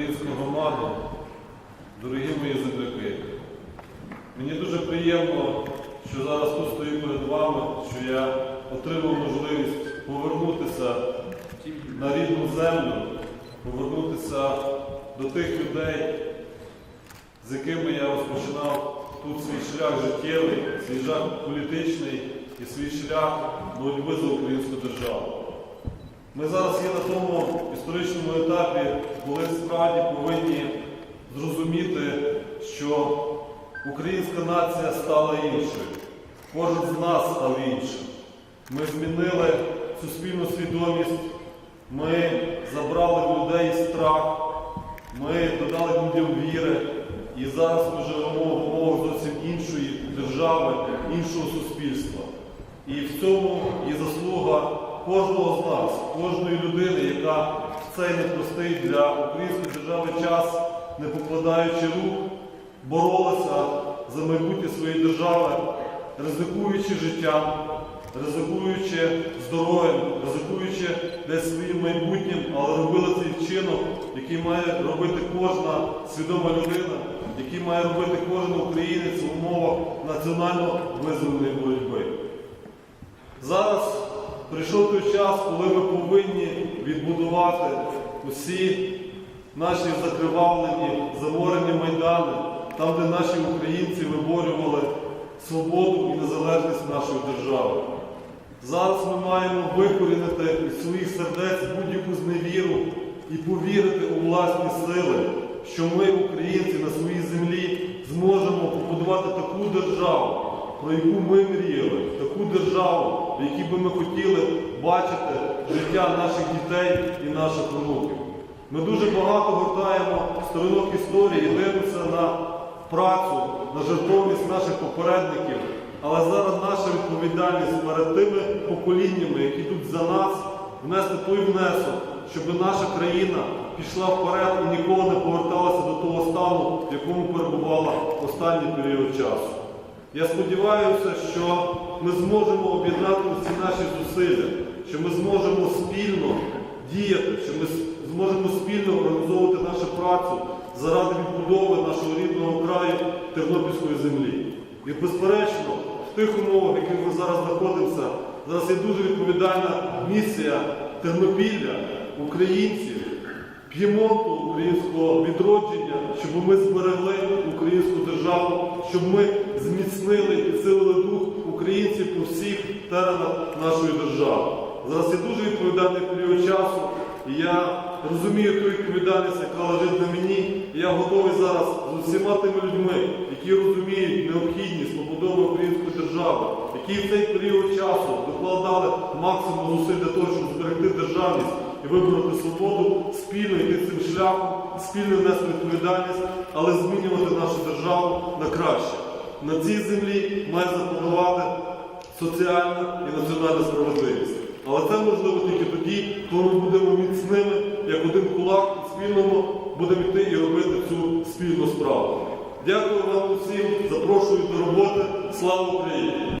українську громаду, дорогі мої земляки, мені дуже приємно, що зараз тут стою перед вами, що я отримав можливість повернутися на рідну землю, повернутися до тих людей, з якими я розпочинав тут свій шлях життєвий, свій шлях політичний і свій шлях боротьби за українську державу. Ми зараз є на тому історичному етапі, коли справді повинні зрозуміти, що українська нація стала іншою. Кожен з нас став іншим. Ми змінили суспільну свідомість, ми забрали в людей страх, ми додали людям віри. І зараз ми живемо в умовах зовсім іншої держави, іншого суспільства. І в цьому є заслуга кожного з нас, кожної людини, яка цей непростий для української держави час, не покладаючи рук, боролася за майбутнє своєї держави, ризикуючи життям, ризикуючи здоров'ям, ризикуючи десь своїм майбутнім, але робили цей вчинок, який має робити кожна свідома людина, який має робити кожен українець в умовах національно визвольної боротьби. Зараз прийшов той час, коли ми повинні відбудувати усі наші закривавлені, заморені майдани, там, де наші українці виборювали свободу і незалежність нашої держави. Зараз ми маємо викорінити із своїх сердець будь-яку зневіру і повірити у власні сили, що ми, українці, на своїй землі зможемо побудувати таку державу, про яку ми мріяли, таку державу, в якій би ми хотіли бачити життя наших дітей і наших онуків. Ми дуже багато гортаємо сторінок історії, дивимося на працю, на жертовність наших попередників. Але зараз наша відповідальність перед тими поколіннями, які тут за нас, внести той внесок, щоб наша країна пішла вперед і ніколи не поверталася до того стану, в якому перебувала останній період часу. Я сподіваюся, що ми зможемо об'єднати всі наші зусилля, що ми зможемо спільно діяти, що ми зможемо спільно організовувати нашу працю заради відбудови нашого рідного краю Тернопільської землі. І безперечно, в тих умовах, в яких ми зараз знаходимося, зараз є дуже відповідальна місія Тернопілля, українців, П'ємонту українського відродження, щоб ми зберегли українську державу, щоб ми зміцнили і підсилили дух українців по всіх теренах нашої держави. Зараз є дуже відповідальний період часу, я розумію ту відповідальність, яка лежить на мені. І я готовий зараз з усіма тими людьми, які розуміють необхідність побудови української держави, які в цей період часу докладали максимум зусиль для того, щоб зберегти державність і вибороти свободу, спільно йти цим шляхом, спільно внести відповідальність, але змінювати нашу державу на краще. На цій землі має запанувати соціальна і національна справедливість. Але це можливо тільки тоді, то будемо міцними, як один кулак, і спільному будемо йти і робити цю спільну справу. Дякую вам усім, запрошую до роботи. Слава Україні!